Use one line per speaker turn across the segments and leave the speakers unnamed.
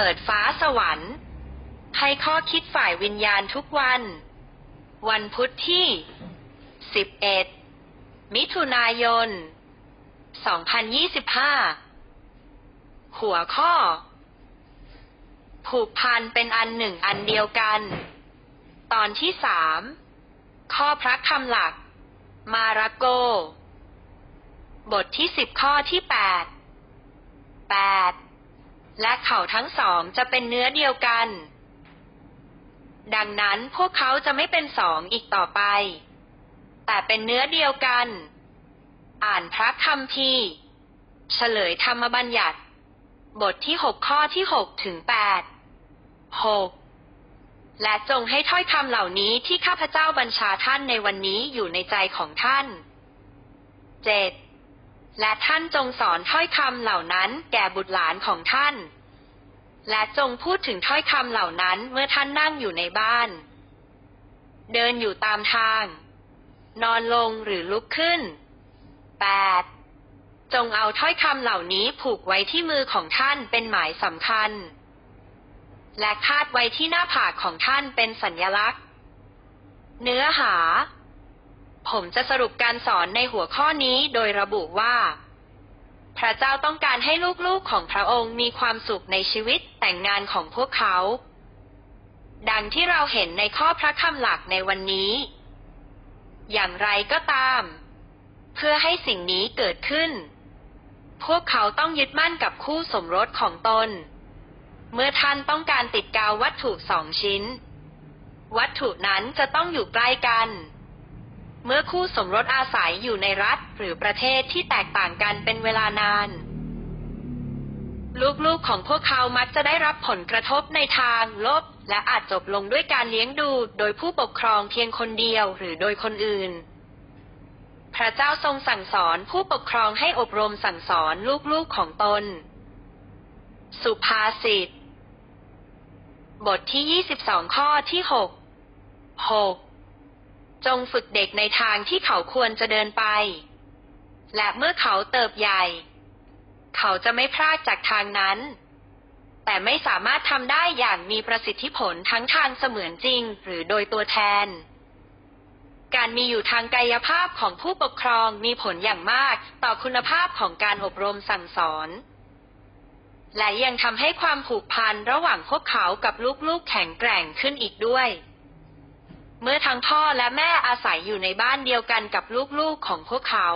ปิดฟ้าสวรรค์ให้ข้อคิดฝ่ายวิญญาณทุกวัน วันพุธที่ 11 มิถุนายน 2025 หัวข้อ ผูกพันเป็นอันหนึ่งอันเดียวกัน ตอนที่สามข้อพระคำหลัก มาระโก บทที่สิบข้อที่แปดแปด และเขาทั้งสองจะเป็นเนื้อเดียวกัน ดังนั้นพวกเขาจะไม่เป็นสองอีกต่อไป แต่เป็นเนื้อเดียวกัน อ่านพระคัมภีร์เฉลยธรรมบัญญัติ บทที่หกข้อที่หกถึงแปดหกและจงให้ถ้อยคำเหล่านี้ที่ข้าพเจ้าบัญชาท่านในวันนี้อยู่ในใจของท่านเจ็ด และท่านจงสอนถ้อยคำเหล่านั้นแก่บุตรหลานของท่าน และจงพูดถึงถ้อยคำเหล่านั้นเมื่อท่านนั่งอยู่ในบ้าน เดินอยู่ตามทาง นอนลงหรือลุกขึ้นแปดจงเอาถ้อยคำเหล่านี้ผูกไว้ที่มือของท่านเป็นหมายสำคัญ และคาดไว้ที่หน้าผากของท่านเป็นสัญญลักษณ์ เนื้อหา ผมจะสรุปการสอนในหัวข้อนี้โดยระบุว่า พระเจ้าต้องการให้ลูกๆของพระองค์มีความสุขในชีวิตแต่งงานของพวกเขา ดังที่เราเห็นในข้อพระคำหลักในวันนี้ อย่างไรก็ตาม เพื่อให้สิ่งนี้เกิดขึ้น พวกเขาต้องยึดมั่นกับคู่สมรสของตน เมื่อท่านต้องการติดกาววัตถุสองชิ้น วัตถุนั้นจะต้องอยู่ใกล้กัน เมื่อคู่สมรสอาศัยอยู่ในรัฐหรือประเทศที่แตกต่างกันเป็นเวลานาน ลูกๆของพวกเขามักจะได้รับผลกระทบในทางลบ และอาจจบลงด้วยการเลี้ยงดูโดยผู้ปกครองเพียงคนเดียวหรือโดยคนอื่น พระเจ้าทรงสั่งสอนผู้ปกครองให้อบรมสั่งสอนลูกๆของตน สุภาษิต บทที่ 22 ข้อที่ 6 6 จงฝึกเด็กในทางที่เขาควรจะเดินไป และเมื่อเขาเติบใหญ่ เขาจะไม่พลาดจากทางนั้น แต่ไม่สามารถทำได้อย่างมีประสิทธิผลทั้งทางเสมือนจริงหรือโดยตัวแทน การมีอยู่ทางกายภาพของผู้ปกครองมีผลอย่างมากต่อคุณภาพของการอบรมสั่งสอน และยังทำให้ความผูกพันระหว่างพวกเขากับลูกๆแข็งแกร่งขึ้นอีกด้วย เมื่อทั้งพ่อและแม่อาศัยอยู่ในบ้านเดียวกันกับลูกๆของพวกเขา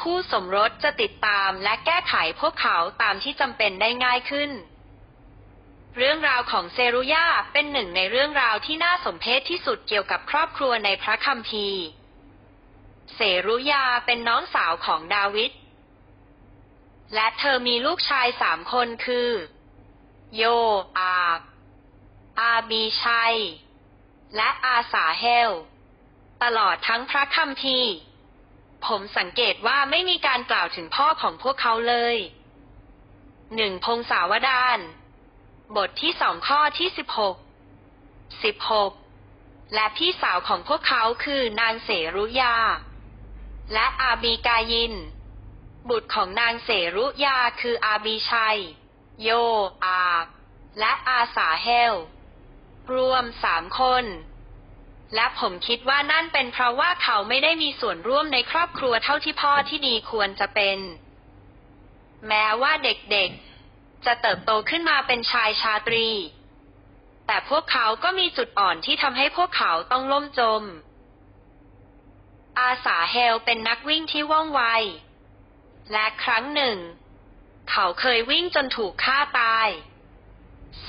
คู่สมรสจะติดตามและแก้ไขพวกเขาตามที่จำเป็นได้ง่ายขึ้น เรื่องราวของเซรุยาเป็นหนึ่งในเรื่องราวที่น่าสมเพชที่สุดเกี่ยวกับครอบครัวในพระคัมภีร์ เซรุยาเป็นน้องสาวของดาวิด และเธอมีลูกชายสามคนคือ โยอาบ อาบีชัย และอาสาเฮล ตลอดทั้งพระคัมภีร์ผมสังเกตว่าไม่มีการกล่าวถึงพ่อของพวกเขาเลยหนึ่งพงศาวดาร บทที่สองข้อที่สิบหก สิบหก และพี่สาวของพวกเขาคือนางเสรุยา และอาบีกายิน บุตรของนางเสรุยาคืออาบีชัย โยอาและอาสาเฮล รวมสามคน และผมคิดว่านั่นเป็นเพราะว่าเขาไม่ได้มีส่วนร่วมในครอบครัวเท่าที่พ่อที่ดีควรจะเป็น แม้ว่าเด็กๆ จะเติบโตขึ้นมาเป็นชายชาตรี แต่พวกเขาก็มีจุดอ่อนที่ทำให้พวกเขาต้องล่มจม อาสาเฮลเป็นนักวิ่งที่ว่องไว และครั้งหนึ่ง เขาเคยวิ่งจนถูกฆ่าตาย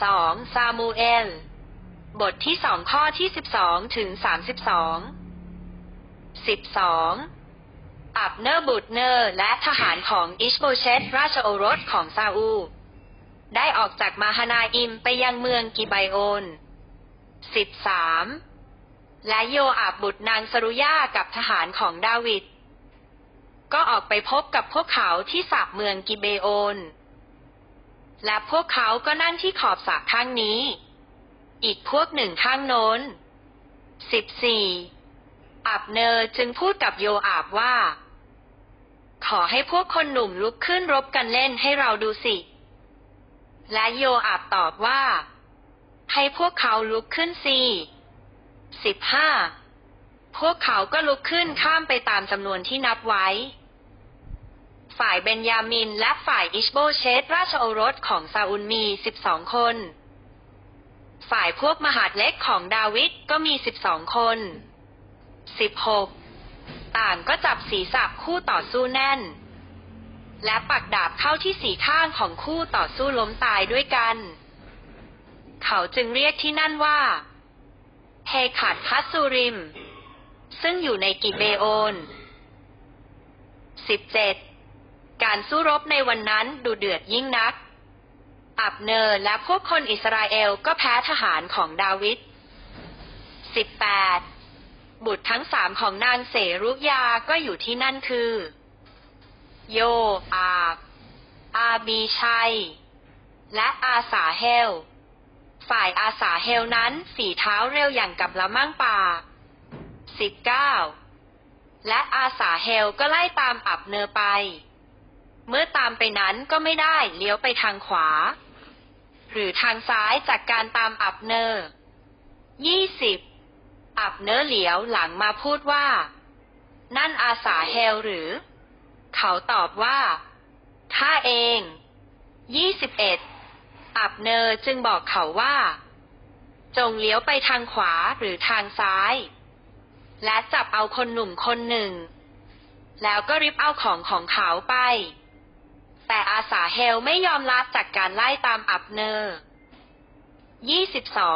สองซามูเอล บทที่สองข้อที่สิบสองถึงสามสิบสองสิบสองอับเนอร์บุตเนอร์ และทหารของอิชโบเชตราชโอรสของซาอู ได้ออกจากมาฮานาอิมไปยังเมืองกิไบโอนสิบสามและโยอาบบุตรนางสรุยากับทหารของดาวิดก็ออกไปพบกับพวกเขาที่สาบเมืองกิเบโอน และพวกเขาก็นั่งที่ขอบสระข้างนี้ อีกพวกหนึ่งข้างโน้นสิบสี่อับเนอร์จึงพูดกับโยอาบว่า ขอให้พวกคนหนุ่มลุกขึ้นรบกันเล่นให้เราดูสิ และโยอาบตอบว่า ให้พวกเขาลุกขึ้นสิสิบห้าพวกเขาก็ลุกขึ้นข้ามไปตามจำนวนที่นับไว้ ฝ่ายเบนยามินและฝ่ายอิชโบเชตราชโอรสของซาอุลมีสิบสองคน ฝ่ายพวกมหาดเล็กของดาวิดก็มีสิบสองคนสิบหกต่างก็จับศีรษะคู่ต่อสู้แน่น และปักดาบเข้าที่สีข้างของคู่ต่อสู้ล้มตายด้วยกัน เขาจึงเรียกที่นั่นว่าเฮขัดพัสซูริม ซึ่งอยู่ในกิเบโอน 17. การสู้รบในวันนั้นดูเดือดยิ่งนัก อับเนอร์และพวกคนอิสราเอลก็แพ้ทหารของดาวิด 18. บุตรทั้งสามของนางเสรุกยาก็อยู่ที่นั่นคือ โยอาบ อาบีชัย และอาสาเฮล ฝ่ายอาสาเฮลนั้นฝีเท้าเร็วอย่างกับละมั่งป่า 19. และอาสาเฮลก็ไล่ตามอับเนอไป เมื่อตามไปนั้นก็ไม่ได้เลี้ยวไปทางขวา หรือทางซ้ายจากการตามอับเนอร์ 20. อับเนอร์เหลียวหลังมาพูดว่า นั่นอาสาเฮลหรือ เขาตอบว่าข้าเอง 21. อับเนอร์จึงบอกเขาว่า จงเลี้ยวไปทางขวาหรือทางซ้าย และจับเอาคนหนุ่มคนหนึ่ง แล้วก็ริบเอาของของเขาไป แต่อาสาเฮลไม่ยอมละจากการไล่ตามอับเนอร์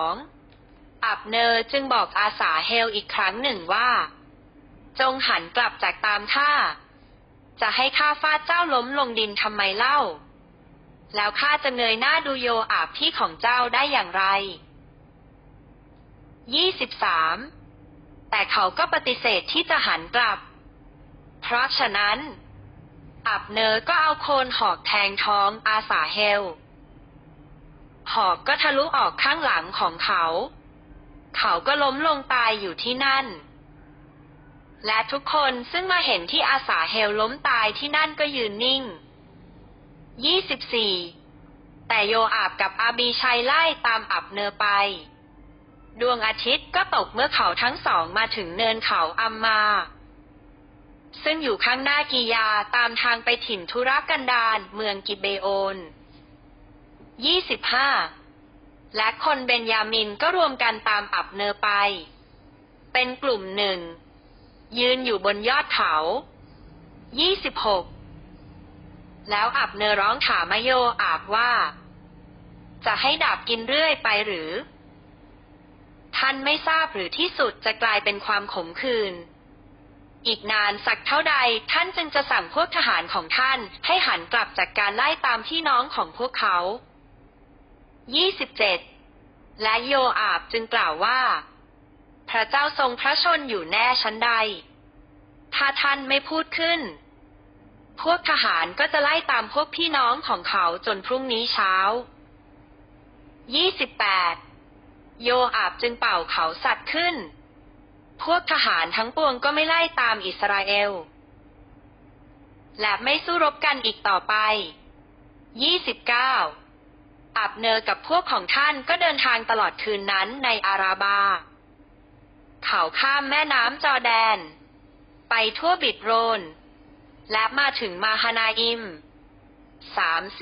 22. อับเนอร์จึงบอกอาสาเฮลอีกครั้งหนึ่งว่า จงหันกลับจากตามท่าจะให้ข้าฟาดเจ้าล้มลงดินทำไมเล่า แล้วข้าจะเงยหน้าดูโยอาบพี่ของเจ้าได้อย่างไร 23. แต่เขาก็ปฏิเสธที่จะหันกลับ เพราะฉะนั้น อับเนอร์ก็เอาโคนหอกแทงท้องอาสาเฮล หอกก็ทะลุออกข้างหลังของเขา เขาก็ล้มลงตายอยู่ที่นั่น และทุกคนซึ่งมาเห็นที่อาสาเฮลล้มตายที่นั่นก็ยืนนิ่ง 24. แต่โยอาบกับอาบีชัยไล่ตามอับเนอร์ไป ดวงอาทิตย์ก็ตกเมื่อเขาทั้งสองมาถึงเนินเขาอัมมา ซึ่งอยู่ข้างหน้ากิยาตามทางไปถิ่นทุรกันดารเมืองกิเบโอน 25. และคนเบนยามินก็รวมกันตามอับเนอร์ไป เป็นกลุ่มหนึ่ง ยืนอยู่บนยอดเขา 26. แล้วอับเนอร้องถามมาโยอาบว่า จะให้ดาบกินเรื่อยไปหรือ ท่านไม่ทราบหรือที่สุดจะกลายเป็นความขมขื่น อีกนานสักเท่าใดท่านจึงจะสั่งพวกทหารของท่าน ให้หันกลับจากการไล่ตามพี่น้องของพวกเขา 27. และโยอาบจึงกล่าวว่า พระเจ้าทรงพระชนอยู่แน่ชั้นใด ถ้าท่านไม่พูดขึ้น พวกทหารก็จะไล่ตามพวกพี่น้องของเขาจนพรุ่งนี้เช้า 28. โยอาบจึงเป่าเขาสัตว์ขึ้น พวกทหารทั้งปวงก็ไม่ไล่ตามอิสราเอล และไม่สู้รบกันอีกต่อไป 29. อับเนอร์กับพวกของท่านก็เดินทางตลอดคืนนั้นในอาราบา เขาข้ามแม่น้ำจอแดน ไปทั่วบิดโรน และมาถึงมาฮานาอิม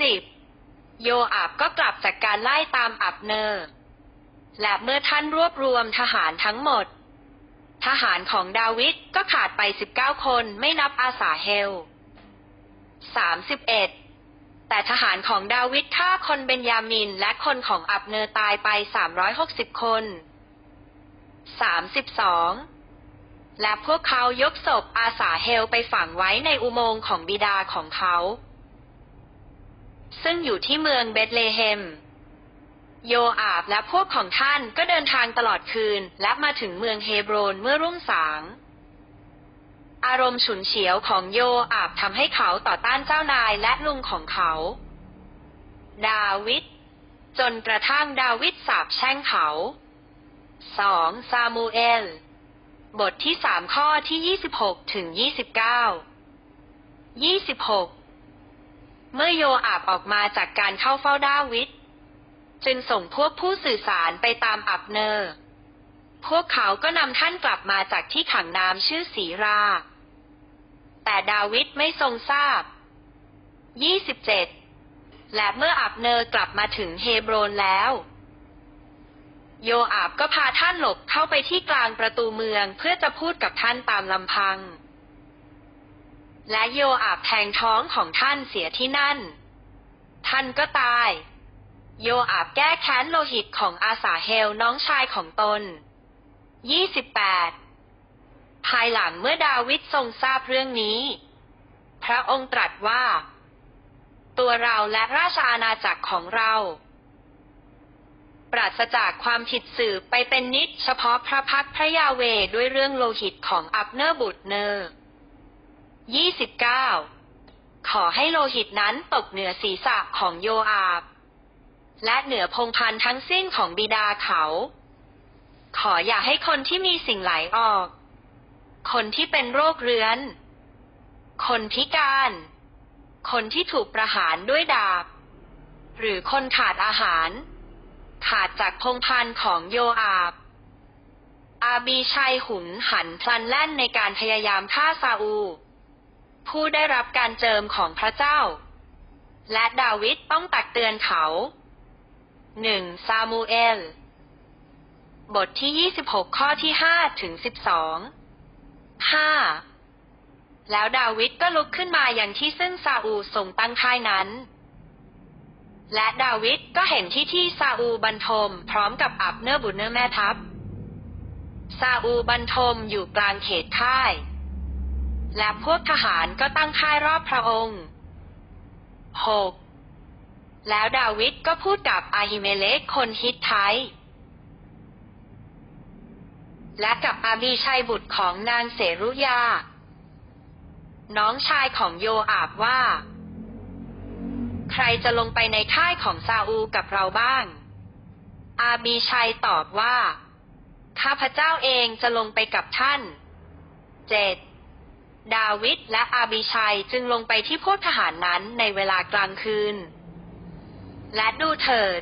30. โยอาบก็กลับจากการไล่ตามอับเนอร์และเมื่อท่านรวบรวมทหารทั้งหมด ทหารของดาวิดก็ขาดไป 19 คนไม่นับอาสาเฮล 31. แต่ทหารของดาวิดฆ่าคนเบนยามินและคนของอับเนอร์ตายไป 360 คน 32. และพวกเขายกศพอาสาเฮลไปฝังไว้ในอุโมงค์ของบิดาของเขา ซึ่งอยู่ที่เมืองเบธเลเฮม โยอาบและพวกของท่านก็เดินทางตลอดคืน และมาถึงเมืองเฮบรนเมื่อรุ่งสาง อารมณ์ฉุนเฉียวของโยอาบทำให้เขาต่อต้านเจ้านายและลุงของเขา ดาวิดจนกระทั่งดาวิดสาบแช่งเขาสองซามูเอล บทที่สามข้อที่ยี่สิบหกถึงยี่สิบเก้ายี่สิบหกเมื่อโยอาบออกมาจากการเข้าเฝ้าดาวิด จึงส่งพวกผู้สื่อสารไปตามอับเนอร์ พวกเขาก็นำท่านกลับมาจากที่ขังน้ำชื่อสีรา แต่ดาวิดไม่ทรงทราบ 27 และเมื่ออับเนอร์กลับมาถึงเฮบรนแล้ว โยอาบก็พาท่านหลบเข้าไปที่กลางประตูเมืองเพื่อจะพูดกับท่านตามลำพัง และโยอาบแทงท้องของท่านเสียที่นั่น ท่านก็ตาย โยอาบแก้แค้นโลหิตของอาสาเฮลน้องชายของตน 28 ภายหลังเมื่อดาวิดทรงทราบเรื่องนี้ พระองค์ตรัสว่า ตัวเราและราชอาณาจักรของเรา ปราศจากความผิดสืบไปเป็นนิดเฉพาะพระพักพระยาเวด้วยเรื่องโลหิตของอับเนอร์บุตรเนอร์29 ขอให้โลหิตนั้นตกเหนือศีรษะของโยอาบ และเหนือพงพันธ์ทั้งสิ้นของบิดาเขา ขออย่าให้คนที่มีสิ่งไหลออก คนที่เป็นโรคเรื้อน คนพิการ คนที่ถูกประหารด้วยดาบ หรือคนขาดอาหาร ขาดจากพงพันธ์ของโยอาบ อาบีชัยหุนหันพลันแล่นในการพยายามฆ่าซาอู ผู้ได้รับการเจิมของพระเจ้า และดาวิดต้องตักเตือนเขา หนึ่งซามูเอล บทที่26ข้อที่5ถึง12 5แล้วดาวิดก็ลุกขึ้นมาอย่างที่ซึ่งซาอูทรงตั้งค่ายนั้น และดาวิดก็เห็นที่ที่ซาอูบรรทม พร้อมกับอับเนอร์บุเนอร์แม่ทัพ ซาอูบรรทมอยู่กลางเขตค่าย และพวกทหารก็ตั้งค่ายรอบพระองค์ 6. แล้วดาวิดก็พูดกับอาฮิเมเลกคนฮิตไทและกับอาบีชัยบุตรของนางเสรุยา น้องชายของโยอาบว่า ใครจะลงไปในค่ายของซาอูกับเราบ้าง อาบีชัยตอบว่า ข้าพเจ้าเองจะลงไปกับท่านเจ็ดดาวิดและอาบิชัยจึงลงไปที่พวกทหารนั้นในเวลากลางคืน และดูเถิด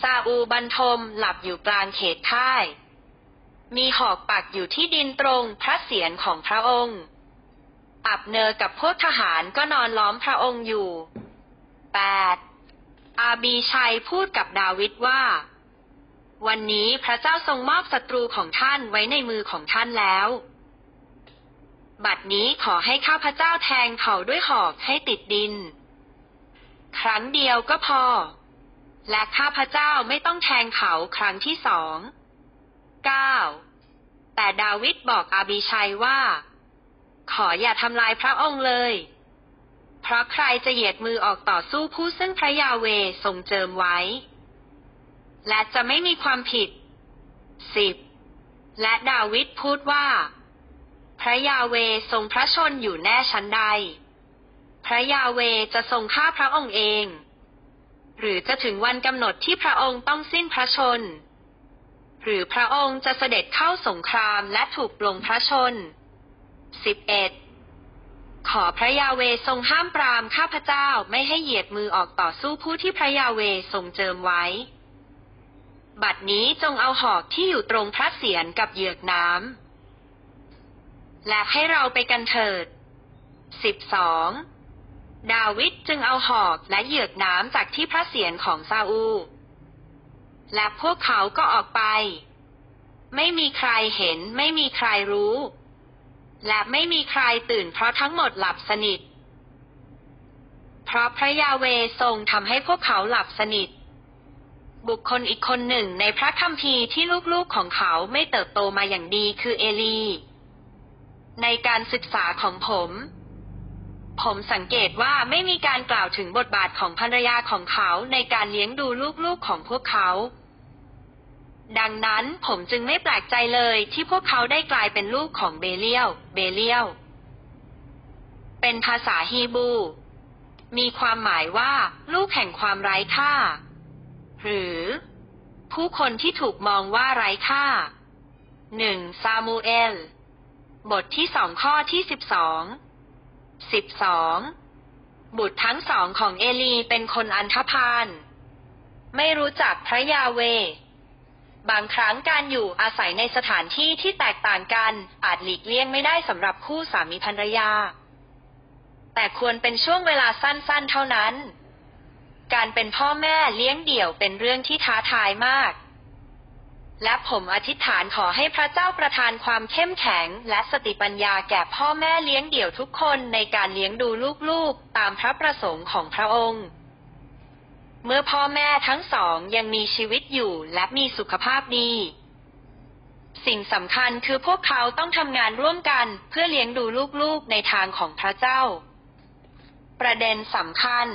ซาอูบันทมหลับอยู่กลางเขตค่าย มีหอกปักอยู่ที่ดินตรงพระเศียรของพระองค์อับเนอกับพวกทหารก็นอนล้อมพระองค์อยู่ 8. อาบีชัยพูดกับดาวิดว่า วันนี้พระเจ้าทรงมอบศัตรูของท่านไว้ในมือของท่านแล้ว บัดนี้ขอให้ข้าพระเจ้าแทงเขาด้วยหอกให้ติดดิน ครั้งเดียวก็พอ และข้าพเจ้าไม่ต้องแทงเขาครั้งที่สองเก้าแต่ดาวิดบอกอาบีชัยว่า ขออย่าทำลายพระองค์เลย เพราะใครจะเหยียดมือออกต่อสู้ผู้ซึ่งพระยาเวทรงเจิมไว้ และจะไม่มีความผิดสิบและดาวิดพูดว่า พระยาเวทรงพระชนอยู่แน่ชั้นใด พระยาเวจะทรงฆ่าพระองค์เอง หรือจะถึงวันกำหนดที่พระองค์ต้องสิ้นพระชน หรือพระองค์จะเสด็จเข้าสงครามและถูกปลงพระชน 11. ขอพระยาเวทรงห้ามปรามข้าพเจ้าไม่ให้เหยียดมือออกต่อสู้ผู้ที่พระยาเวทรงเจิมไว้ บัดนี้จงเอาหอกที่อยู่ตรงพระเศียรกับเหยือกน้ำและให้เราไปกันเถิด 12. ดาวิดจึงเอาหอกและเหยือกน้ำจากที่พระเศียรของซาอู และพวกเขาก็ออกไป ไม่มีใครเห็นไม่มีใครรู้ และไม่มีใครตื่นเพราะทั้งหมดหลับสนิท เพราะพระยาเวทรงทำให้พวกเขาหลับสนิท บุคคลอีกคนหนึ่งในพระคัมภีร์ที่ลูกๆของเขาไม่เติบโตมาอย่างดีคือเอลี ในการศึกษาของผม ผมสังเกตว่าไม่มีการกล่าวถึงบทบาทของภรรยาของเขาในการเลี้ยงดูลูกๆของพวกเขา ดังนั้นผมจึงไม่แปลกใจเลยที่พวกเขาได้กลายเป็นลูกของเบเลียว เบเลียว เป็นภาษาฮีบู มีความหมายว่า ลูกแห่งความไร้ค่า หรือ ผู้คนที่ถูกมองว่าไร้ค่าหนึ่งซามูเอล บทที่สองข้อที่สิบสอง สิบสองบุตรทั้งสองของเอลีเป็นคนอันธพาล ไม่รู้จักพระยาเว บางครั้งการอยู่อาศัยในสถานที่ที่แตกต่างกันอาจหลีกเลี่ยงไม่ได้สำหรับคู่สามีภรรยา แต่ควรเป็นช่วงเวลาสั้นๆเท่านั้น การเป็นพ่อแม่เลี้ยงเดี่ยวเป็นเรื่องที่ท้าทายมาก และผมอธิษฐานขอให้พระเจ้าประทานความเข้มแข็ง และสติปัญญาแก่พ่อแม่เลี้ยงเดี่ยวทุกคนในการเลี้ยงดูลูกๆ ตามพระประสงค์ของพระองค์ เมื่อพ่อแม่ทั้งสองยังมีชีวิตอยู่และมีสุขภาพดี สิ่งสำคัญคือพวกเขาต้องทำงานร่วมกันเพื่อเลี้ยงดูลูกๆในทางของพระเจ้า ประเด็นสำคัญ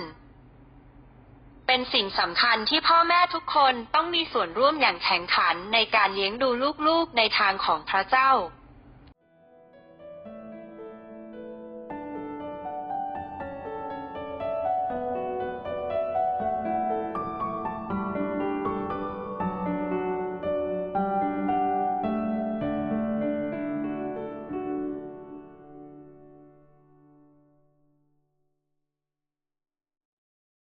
เป็นสิ่งสำคัญที่พ่อแม่ทุกคนต้องมีส่วนร่วมอย่างแข็งขันในการเลี้ยงดูลูกๆในทางของพระเจ้า